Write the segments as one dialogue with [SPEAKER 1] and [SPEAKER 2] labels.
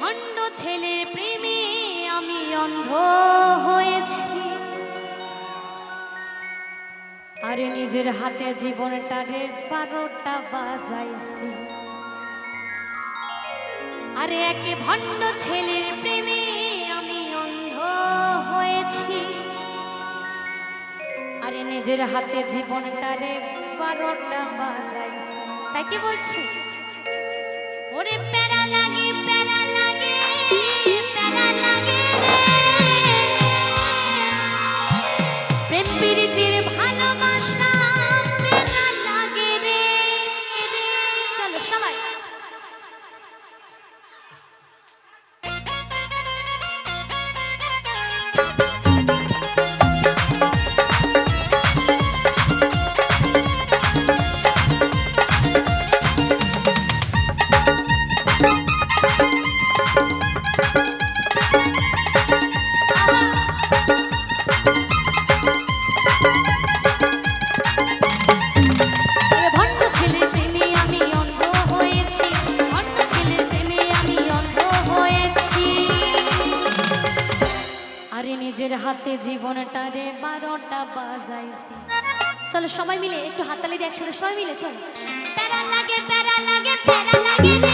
[SPEAKER 1] ভণ্ড ছেলের প্রেমে আমি অন্ধ হয়েছি। আরে নিজের হাতে জীবনটারে বারোটা বাজাইছি। আরে একে ভণ্ড ছেলের প্রেমে আমি অন্ধ হয়েছি। আরে নিজের হাতে জীবনটারে বারোটা বাজাইছি। তাই কি বলছি? ওরে প্যারা প্রেম নিজের হাতে জীবনটারে বারোটা বাজাইছি। চলো সবাই মিলে একটু হাততালি দিয়ে একসাথে সবাই মিলে চলো। প্যারা লাগে প্যারা লাগে প্যারা লাগে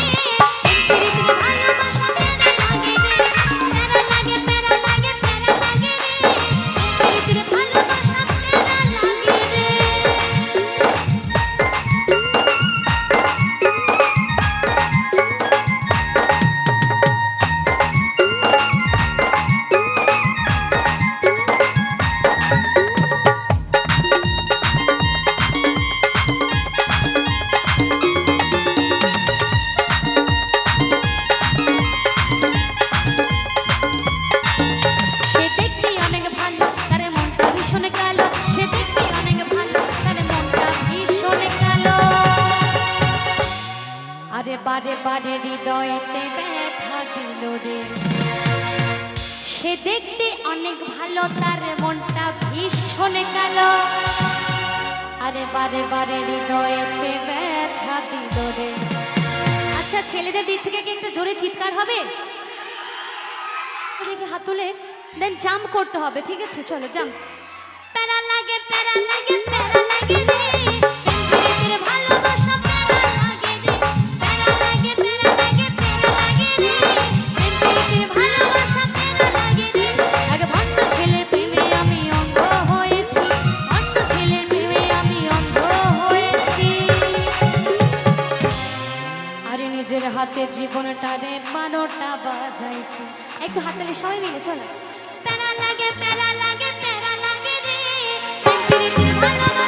[SPEAKER 1] আরে বারে বারে হৃদয়তে ব্যথা দিল রে। সে দেখতে অনেক ভালো, তার মনটা ভীষণ কালো। আরে বারে বারে হৃদয়েতে ব্যথা দিল রে। আচ্ছা ছেলেদের দিক থেকে কি একটু জোরে চিৎকার হবে? দেখে হাত তুলে? দেন, জাম্প করতে হবে, ঠিক আছে? চলো, জাম্প। প্যারা লাগে প্যারা লাগে প্যারা লাগে রে। হাতে জীবনটা রে বারোটা বাজাইছে। একটু হাততালি সবাই মিলে, চলো। প্যারা লাগে প্যারা লাগে প্যারা লাগে রে। ভালো